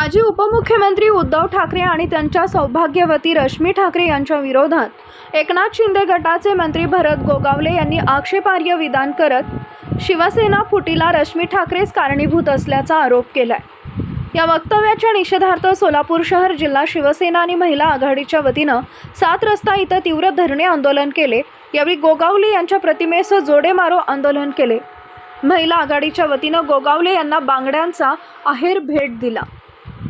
माजी उपमुख्यमंत्री उद्धव ठाकरे आणि त्यांच्या सौभाग्यवती रश्मी ठाकरे यांच्या विरोधात एकनाथ शिंदे गटाचे मंत्री भरत गोगावले यांनी आक्षेपार्ह विधान करत शिवसेना फुटीला रश्मी ठाकरेच कारणीभूत असल्याचा आरोप केलाय. या वक्तव्याच्या निषेधार्थ सोलापूर शहर जिल्हा शिवसेना आणि महिला आघाडीच्या वतीनं सात रस्ता इथं तीव्र धरणे आंदोलन केले. यावेळी गोगावले यांच्या प्रतिमेसह जोडे मारो आंदोलन केले. महिला आघाडीच्या वतीनं गोगावले यांना बांगड्यांचा अहेर भेट दिला.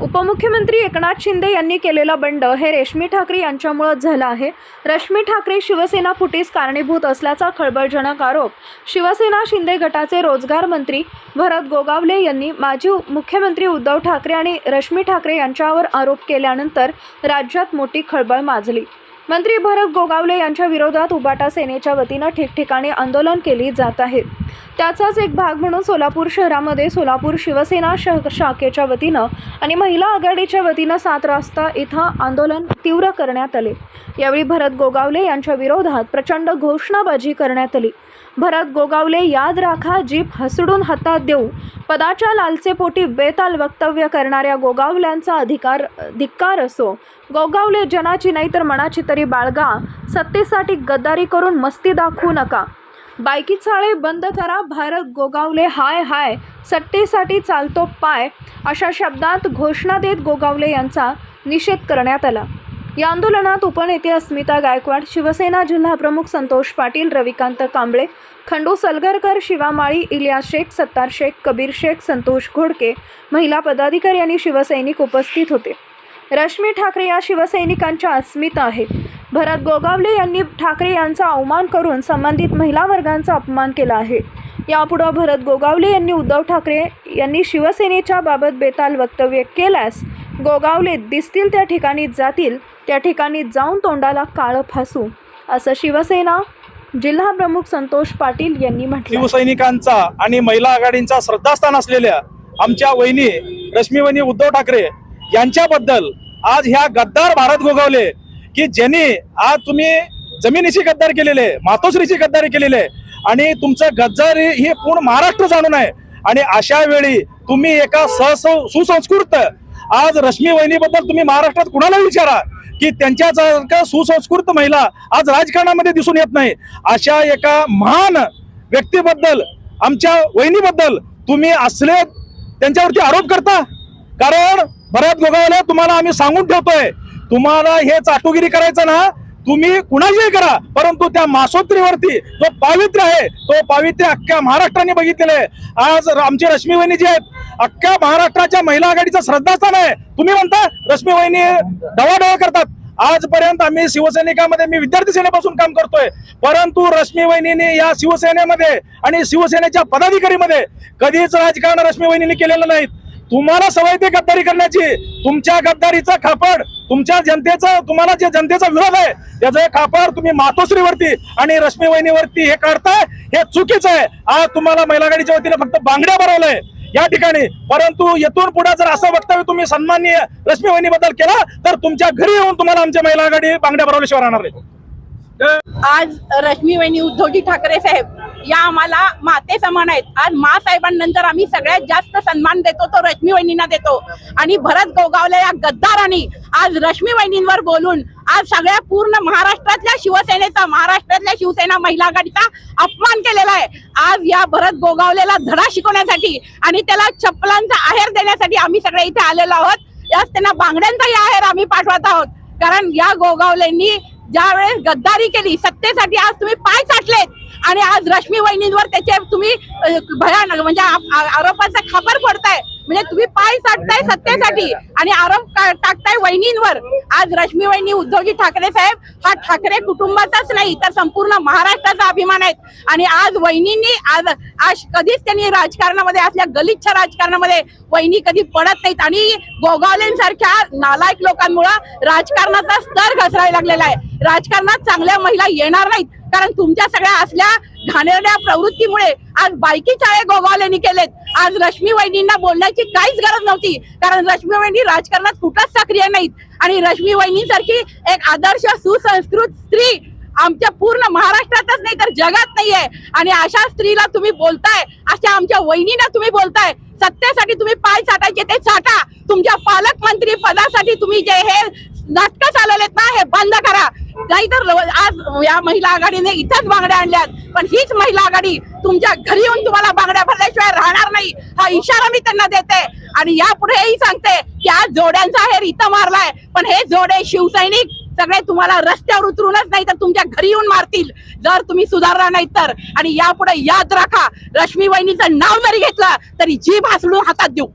उपमुख्यमंत्री एकनाथ शिंदे यांनी केलेला बंड हे रेश्मी ठाकरे यांच्यामुळंच झालं आहे. रश्मी ठाकरे शिवसेना फुटीस कारणीभूत असल्याचा खळबळजनक आरोप. शिवसेना शिंदे गटाचे रोजगार मंत्री भरत गोगावले यांनी माजी मुख्यमंत्री उद्धव ठाकरे आणि रश्मी ठाकरे यांच्यावर आरोप केल्यानंतर राज्यात मोठी खळबळ माजली. मंत्री भरत गोगावले यांच्या विरोधात उबाटा सेनेच्या वतीनं ठिकठिकाणी आंदोलन केली जात आहे. त्याचाच एक भाग म्हणून सोलापूर शहरामध्ये सोलापूर शिवसेना श शाखेच्या वतीनं आणि महिला आघाडीच्या वतीनं सात रास्ता इथं आंदोलन तीव्र करण्यात आले. यावेळी भरत गोगावले यांच्या विरोधात प्रचंड घोषणाबाजी करण्यात आली. भरत गोगावले याद राखा जीप हसडून हातात देऊ. पदाच्या लालसेपोटी बेताल वक्तव्य करणाऱ्या गोगावल्यांचा अधिकार धिक्कार असो. गोगावले जनाची नाही तर मनाची तरी बाळगा. सत्तेसाठी गद्दारी करून मस्ती दाखवू नका. बायकी चाळे बंद करा भारत गोगावले हाय हाय सट्टेसाठी चालतो पाय अशा शब्दात घोषणा देत गोगावले यांचा निषेध करण्यात आला. या आंदोलनात उपनेते अस्मिता गायकवाड शिवसेना जिल्हाप्रमुख संतोष पाटील रविकांत कांबळे खंडू सलगरकर शिवामाळी इलिया शेख सत्तार शेख कबीर शेख संतोष घोडके महिला पदाधिकारी आणि शिवसैनिक उपस्थित होते. रश्मी ठाकरे या शिवसैनिकांच्या अस्मिता आहेत. भरत गोगावले यांनी ठाकरे यांचा अवमान करून संबंधित महिला वर्गांचा अपमान केला आहे. यापुढं भरत गोगावले यांनी उद्धव ठाकरे यांनी शिवसेनेच्या बाबत बेताल वक्तव्य केल्यास गोगावले दिसतील त्या ठिकाणी जातील त्या ठिकाणी जाऊन तोंडाला काळं फासू असं शिवसेना जिल्हा प्रमुख संतोष पाटील यांनी म्हटलं शिवसैनिकांचा आणि महिला आघाडींचा श्रद्धास्थान असलेल्या आमच्या वहिनी रश्मी वहिनी उद्धव ठाकरे यांच्याबद्दल आज ह्या गद्दार भारत गोगावले की ज्यांनी आज तुम्ही जमिनीची गद्दारी केलेली आहे मातोश्रीची गद्दारी केलेली आहे आणि तुमचं गद्दारी हे पूर्ण महाराष्ट्र जाणून आहे. आणि अशा वेळी तुम्ही एका सहस सुसंस्कृत आज रश्मी वहिनीबद्दल तुम्ही महाराष्ट्रात कुणाला विचारा की त्यांच्यासारख्या सुसंस्कृत महिला आज राजकारणामध्ये दिसून येत नाही. अशा एका महान व्यक्तीबद्दल आमच्या वहिनीबद्दल तुम्ही असले त्यांच्यावरती आरोप करता? कारण भरत गोगावले तुम्हाला आम्ही सांगून ठेवतोय तुम्हाला हे चाटुगिरी करायचं ना तुम्ही कुणाशीही करा परंतु त्या मासोत्रीवरती जो पावित्र्य आहे तो पावित्र्य अख्ख्या महाराष्ट्राने बघितलेलं आहे. आज आमची रश्मी वहिनी जी आहेत अख्ख्या महाराष्ट्राच्या महिला आघाडीचं श्रद्धास्थान आहे. तुम्ही म्हणता रश्मी वहिनी डवाडवा करतात. आजपर्यंत आम्ही शिवसैनिकामध्ये मी विद्यार्थी सेनेपासून काम करतोय. परंतु रश्मी वहिनीने या शिवसेनेमध्ये आणि शिवसेनेच्या पदाधिकारीमध्ये कधीच राजकारण रश्मी वहिनीने केलेलं नाहीत. तुम्हाला सवय ते गद्दारी करण्याची. तुमच्या गद्दारीचा खापड तुमच्या जनतेचा तुम्हाला जे जनतेचा विरोध आहे त्याचं खापड तुम्ही मातोश्रीवरती आणि रश्मी वहिनीवरती हे काढताय हे चुकीचं आहे. आज तुम्हाला महिला गाडीच्या वतीने फक्त बांगड्या भरवलंय. या ठिकाणी परंतु येथून पुढे जर असं वक्तव्य तुम्ही सन्माननीय रश्मी वहिनीबद्दल केला तर तुमच्या घरी येऊन तुम्हाला आमच्या महिला आघाडी बांगड्या भरवल्याशिवाय राहणार नाही. आज रश्मी वहिनी उद्धवजी ठाकरे साहेब या आम्हाला माते समान आहेत. आज मा साहेबांनंतर आम्ही सगळ्यात जास्त सन्मान देतो तो रश्मी वहिनींना देतो. आणि भरत गोगावले या गद्दारांनी आज रश्मी वहिनींवर बोलून आज सगळ्या पूर्ण महाराष्ट्रातल्या शिवसेनेचा महाराष्ट्रातल्या शिवसेना महिला आघाडीचा अपमान केलेला आहे. आज या भरत गोगावलेला धडा शिकवण्यासाठी आणि त्याला चप्पलांचा आहेर देण्यासाठी आम्ही सगळे इथे आलेलो आहोत. यास त्यांना बांगड्यांचाही आहेर आम्ही पाठवत आहोत. कारण या गोगावलेंनी ज्यावेळेस गद्दारी केली सत्तेसाठी आज तुम्ही पाय चाटलेत. आणि आज रश्मी वहिनींवर त्याचे तुम्ही भयानक म्हणजे आरोपाचा खापर फोडताय. म्हणजे तुम्ही पाय चाटताय सत्तेसाठी आणि आरोप टाकताय वहिनींवर. आज रश्मी वहिनी उद्धवजी ठाकरे साहेब हा ठाकरे कुटुंबाचाच नाही तर संपूर्ण महाराष्ट्राचा अभिमान आहेत. आणि आज वहिनींनी आज आज कधीच त्यांनी राजकारणामध्ये असल्या गलिच्छ राजकारणामध्ये वहिनी कधी पडत नाहीत. आणि गोगावलेंसारख्या नालायक लोकांमुळं राजकारणाचा स्तर घसरायला लागलेला आहे. राजकारणात चांगल्या महिला येणार नाहीत. कारण तुमच्या सगळ्या असल्या घाणेरड्या प्रवृत्तीमुळे आज बायकी चाळे गोगावलेनी केलेत. आज रश्मी वहिनींना बोलण्याची काहीच गरज नव्हती. कारण रश्मी वहिनी राजकारणात कुठंच सक्रिय नाहीत. आणि रश्मी वहिनीसारखी एक आदर्श सुसंस्कृत स्त्री आमच्या पूर्ण महाराष्ट्रातच नाही तर जगात नाहीये. आणि अशा स्त्रीला तुम्ही बोलताय अशा आमच्या वहिनीला तुम्ही बोलताय सत्तेसाठी तुम्ही पाय साठायचे ते साठा तुमच्या पालकमंत्री पदासाठी तुम्ही जे हे नाटकं चालवलेत ना हे बंद करा. नाहीतर आज या महिला आघाडीने इथंच बांगड्या आणल्यात. पण हीच महिला आघाडी तुमच्या घरी येऊन तुम्हाला बांगड्या भरल्याशिवाय राहणार नाही. हा इशारा मी त्यांना देते. आणि यापुढेही सांगते की आज जोड्यांचा हे रित मारलाय. पण हे जोडे शिवसैनिक सगळे तुम्हाला रस्त्यावर उतरूनच नाही तर तुमच्या घरी येऊन मारतील. जर तुम्ही सुधारला नाही तर. आणि यापुढे याद राखा. रश्मी वहिनीचं नाव जरी घेतलं तरी जीभ हासडून हातात देऊ.